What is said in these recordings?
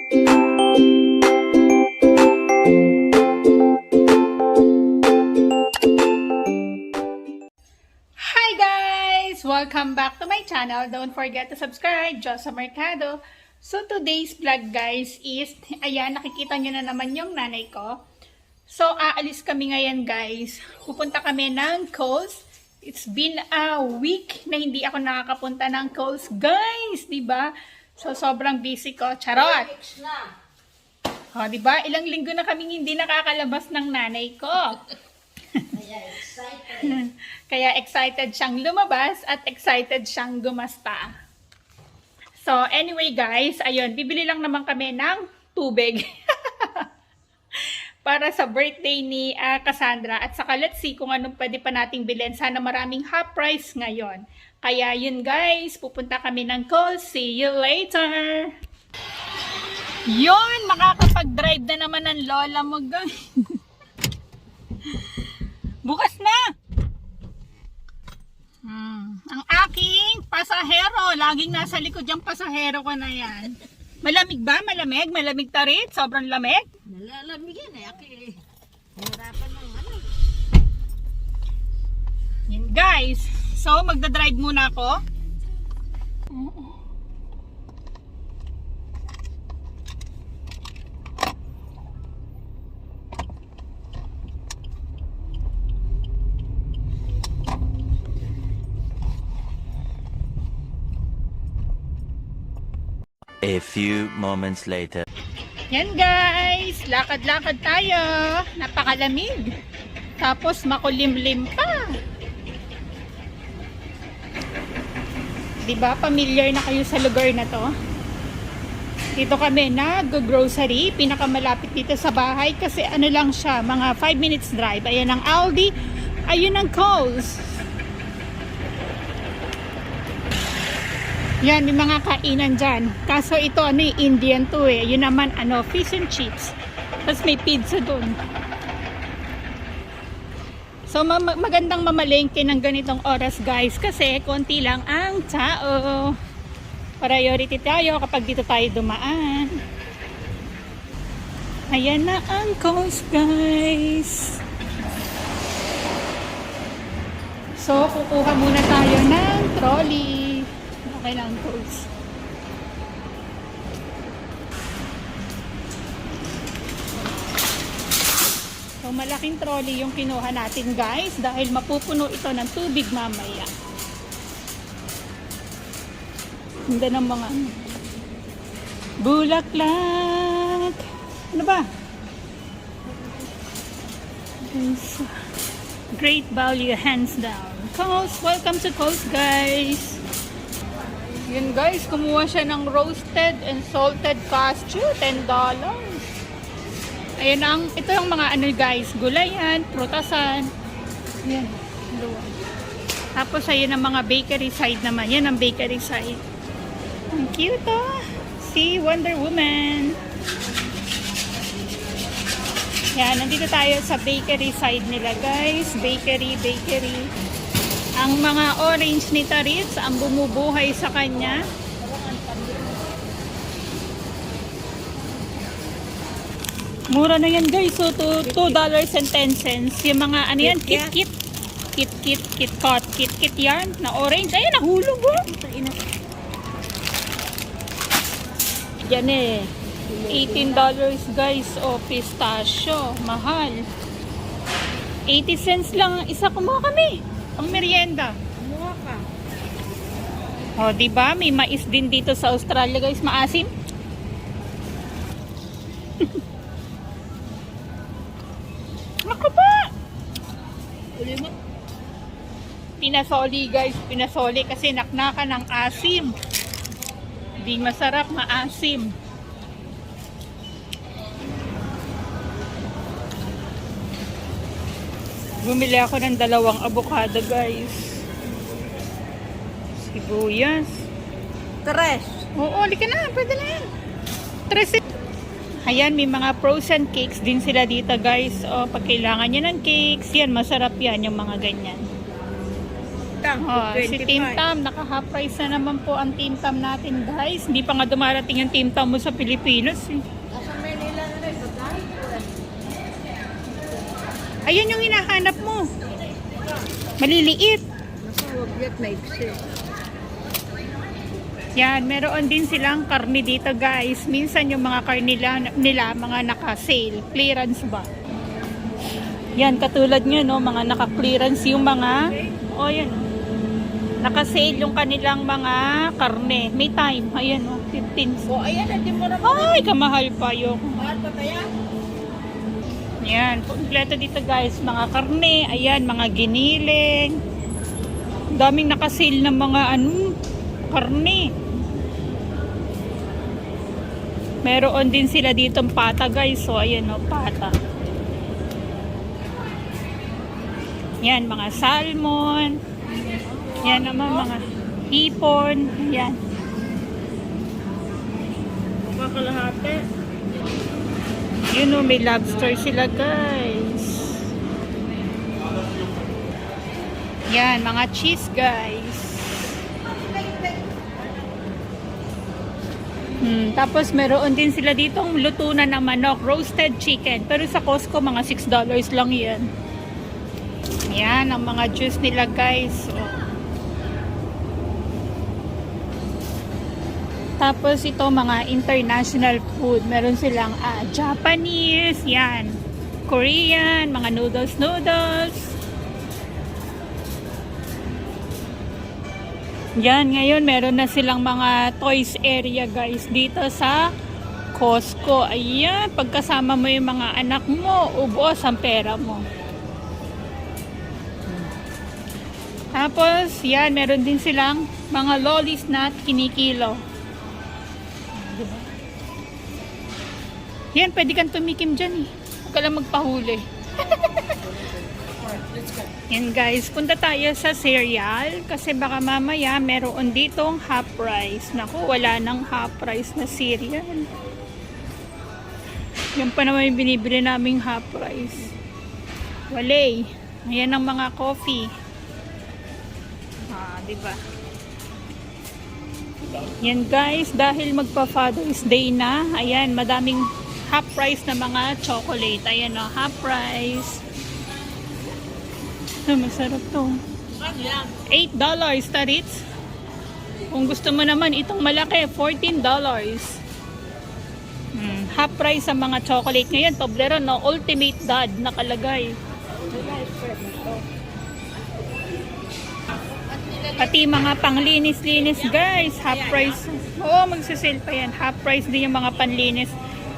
Hi guys! Welcome back to my channel. Don't forget to subscribe, Josa Mercado. So today's vlog guys is, ayan, nakikita nyo na naman yung nanay ko. So aalis kami ngayon guys. Pupunta kami ng Coast. It's been a week na hindi ako nakakapunta ng Coast guys, di ba? So sobrang busy ko. Charot! O, di ba? Ilang linggo na kaming hindi nakakalabas ng nanay ko. Kaya excited siyang lumabas at excited siyang gumasta. So, anyway guys, ayun, bibili lang naman kami ng tubig. Para sa birthday ni ah, Cassandra. At saka let's see kung anong pwede pa nating bilhin. Sana maraming half price ngayon. Kaya yun guys, pupunta kami ng call. See you later! Yun, makakapag-drive na naman ng lola mo guys. Bukas na! Hmm. Ang aking pasahero. Laging nasa likod yung pasahero ko na yan. Malamig ba? Malamig? Malamig ta rin? Sobrang lamig? Nalalamig yan eh. Aki, hirapan ng ano. Yan guys. So, magdadrive muna ako. A few moments later. Yan guys. Lakad-lakad tayo. Napakalamig. Tapos makulimlim pa. Diba? Familiar na kayo sa lugar na to? Dito kami nag-grocery. Pinakamalapit dito sa bahay kasi ano lang siya, mga 5 minutes drive. Ayan ang Aldi. Ayun ang Coles. Yan, may mga kainan dyan. Kaso ito, ano eh, Indian to eh. Yun naman, ano, fish and chips. Tapos may pizza dun. So, ma- magandang mamalengke ng ganitong oras, guys. Kasi, konti lang ang tao. Priority tayo kapag dito tayo dumaan. Ayan na ang coast, guys. So, kukuha muna tayo ng trolley. Okay lang, coast. So, malaking trolley yung kinuha natin, guys. Dahil mapupuno ito ng tubig mamaya. Ganda ng mga. Bulaklak. Ano ba? Great value, hands down. Coast, welcome to Coast, guys. Yun guys, kumuha siya ng roasted and salted cashew, $10. Ayun ang, ito yung mga ano guys, gulayan, prutasan. Yan, dalawa. Tapos ayun ang mga bakery side naman. Yan ang bakery side. Ang cute ah. See, Wonder Woman. Yan, nandito tayo sa bakery side nila guys. Bakery, bakery. Ang mga orange ni Taritz, ang bumubuhay sa kanya. Mura na yan guys. So, $2 and 10 cents. Yung mga ano yan, kit kit. Kit kit, kit kat, kit kit yarn na orange. Ayun, nahulog oh. Yan eh. $18 guys. O, pistachio. Mahal. 80 cents lang ang isa. Kumuha kami. Ang merienda. Ka. O, di ba? May mais din dito sa Australia, guys. Maasim. Ako ba? Uli mo. Pinasoli, guys. Pinasoli kasi naknaka ng asim. Di masarap, maasim. Bumili ako ng dalawang avocado, guys. Sibuyas. Tres. Oo, lika na. Pwede na yan. Tres. Ayan, may mga frozen cakes din sila dito, guys. O, pag kailangan nyo ng cakes, yan, masarap yan, yung mga ganyan. Oh, si 25. Team Tam, naka-half price na naman po ang Team Tam natin guys. Hindi pa nga dumarating yung Team Tam mo sa Pilipinas eh. Eh. Ayun yung hinahanap. Maliliit. Nasa huwag yat maiksi. Yan, meron din silang karne dito guys. Minsan yung mga karne nila, nila mga naka-sale. Clearance ba? Yan, katulad nyo, no? Mga naka-clearance yung mga... O, oh, yan. Naka-sale yung kanilang mga karne. May time. Ayan, oh, 15. O, ayan, hindi mo naman. Ay, kamahal pa yung... Mahal pa ba yan? Yan, kompleto dito guys. Mga karne, ayan, mga giniling. Daming naka-sale ng mga ano, karne. Meron din sila ditong pata guys. So, ayan o, pata. Yan, mga salmon. Yan naman, mga hipon. Yan. Makakalahati. Yun o, may lobster sila guys. Yan, mga cheese guys. Hmm, tapos meron din sila ditong luto na ng manok, roasted chicken. Pero sa Costco, mga $6 lang yan. Yan, ang mga juice nila guys. Oh. Tapos ito mga international food. Meron silang ah, Japanese, yan. Korean, mga noodles, noodles. Yan, ngayon meron na silang mga toys area guys dito sa Costco. Ayan, pagkasama mo yung mga anak mo, ubos ang pera mo. Tapos, yan, meron din silang mga lollies na kinikilo. Diba? Yan, pwede kang tumikim dyan eh. Huwag ka lang magpahuli. Yan guys, punta tayo sa cereal kasi baka mamaya meron ditong half price. Naku, wala nang half price na cereal. Yan pa naman yung binibili naming half price. Wale. Ayan ang mga coffee. Ah, di ba? Yan guys, dahil magpa Father's Day na, ayan, madaming half price na mga chocolate. Ayan o, half price. Ah, masarap to. Ano yan? $8 tarits. Kung gusto mo naman itong malaki, $14. Hmm, half price sa mga chocolate ngayon. Toblerone, no? Ultimate Dad nakalagay. Pati mga panglinis-linis guys, half price. Oo, magsisale pa yan. Half price din yung mga panlinis.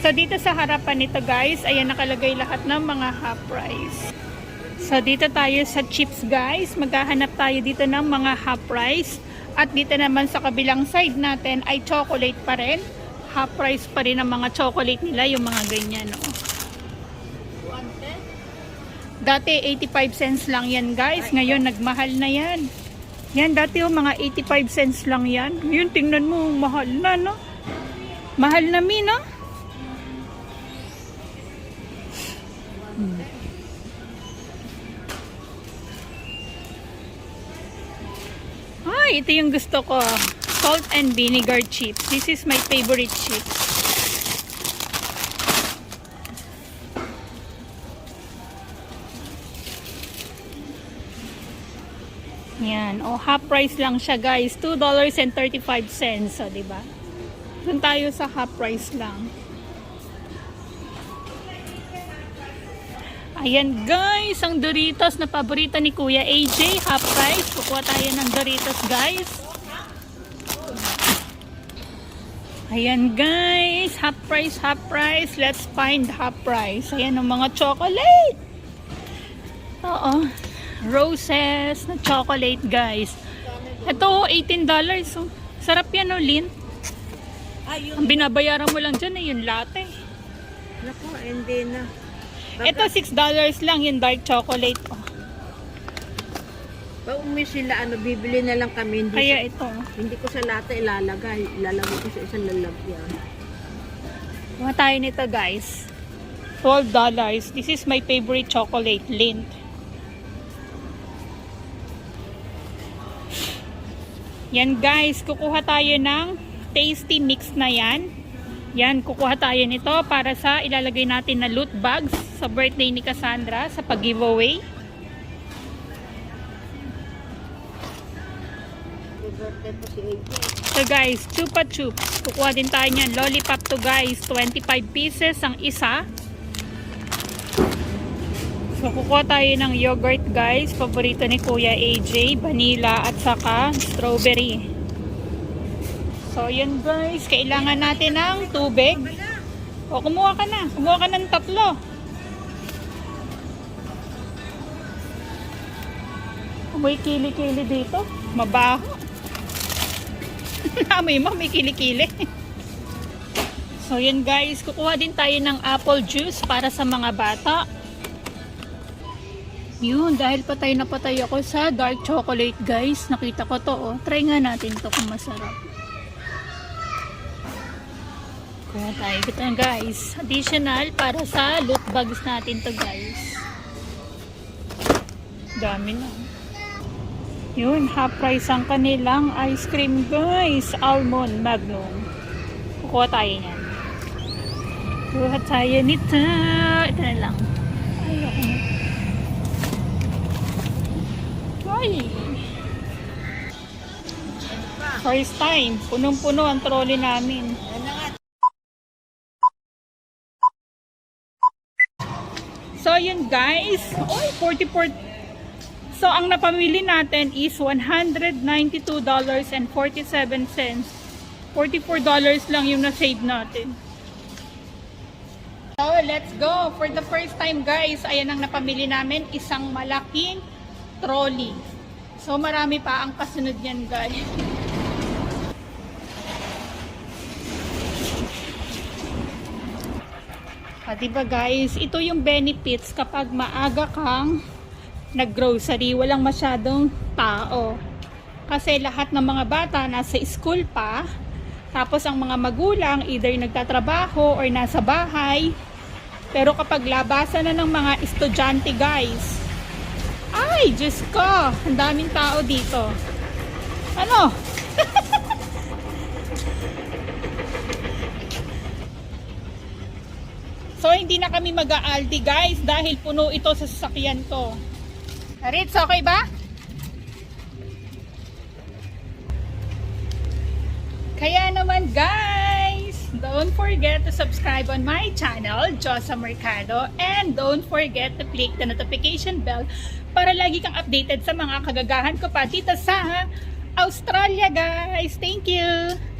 So dito sa harapan nito guys, ayan nakalagay lahat ng mga half price. So dito tayo sa chips guys, maghahanap tayo dito ng mga half price. At dito naman sa kabilang side natin ay chocolate pa rin. Half price pa rin ang mga chocolate nila, yung mga ganyan. Oh. Dati 85 cents lang yan guys, ngayon nagmahal na yan. Yan dati yung mga 85 cents lang yan. Ngayon tingnan mo, mahal na no. Mahal na mi no. Hmm. Ay, ito yung gusto ko. Salt and vinegar chips. This is my favorite chips. Yan. O, half price lang siya, guys. $2.35. O, diba? Doon tayo sa half price lang. Ayan, guys. Ang Doritos na paborito ni Kuya AJ. Half price. Kukuha tayo ng Doritos, guys. Ayan, guys. Half price, half price. Let's find half price. Ayan ang mga chocolate. Oo. Roses na chocolate, guys. Ito, $18. So, sarap yan, no, Lin? Ay, Ang binabayaran mo lang dyan ay yung latte. Naku, hindi na. Ito, $6 lang yung dark chocolate. Oh. Pag umi sila, ano, bibili na lang kami. Hindi, Kaya sa- ito. hindi ko sa lata ilalagay. Ilalagay ko sa isang lalagyan. Kuha tayo nito, guys. $12. This is my favorite chocolate, Lindt. Yan guys, kukuha tayo ng tasty mix na yan. Yan, kukuha tayo nito para sa ilalagay natin na loot bags sa birthday ni Cassandra sa pag-giveaway. So guys, chupa chup. Kukuha din tayo niyan. Lollipop to guys. 25 pieces ang isa. So kukuha tayo ng yogurt guys. Paborito ni Kuya AJ. Vanilla at saka strawberry. So yun guys. Kailangan natin ng tubig. O kumuha ka na. Kumuha ka ng tatlo. May kili-kili dito. Mabaho. Amoy mo, may kilikili. so, yun guys. Kukuha din tayo ng apple juice para sa mga bata. Yun, dahil patay na patay ako sa dark chocolate guys. Nakita ko to oh. Try nga natin to kung masarap. Kuha tayo ito guys. Additional para sa loot bags natin to guys. Dami na. Yun, half price ang kanilang ice cream guys. Almond Magnum. Kukuha tayo niyan. Kuha tayo nito. Ito na lang. Ayoko na. Ay! First time. Punong-puno ang trolley namin. So, yun guys. Oy, 44. So, ang napamili natin is $192.47. $44 lang yung na-save natin. So, let's go. For the first time guys, ayan ang napamili namin. Isang malaking trolley. So, marami pa ang kasunod yan guys. Ah, diba guys, ito yung benefits kapag maaga kang naggrocery, walang masyadong tao. Kasi lahat ng mga bata nasa school pa, tapos ang mga magulang either nagtatrabaho or nasa bahay. Pero kapag labasan na ng mga estudyante guys, ay, Diyos ko, ang daming tao dito. Ano? So, hindi na kami mag-aaldi guys dahil puno ito sa sasakyan ko. Ritz, okay ba? Kaya naman guys, don't forget to subscribe on my channel, Josa Mercado, and don't forget to click the notification bell para lagi kang updated sa mga kagagahan ko pa dito sa Australia guys. Thank you!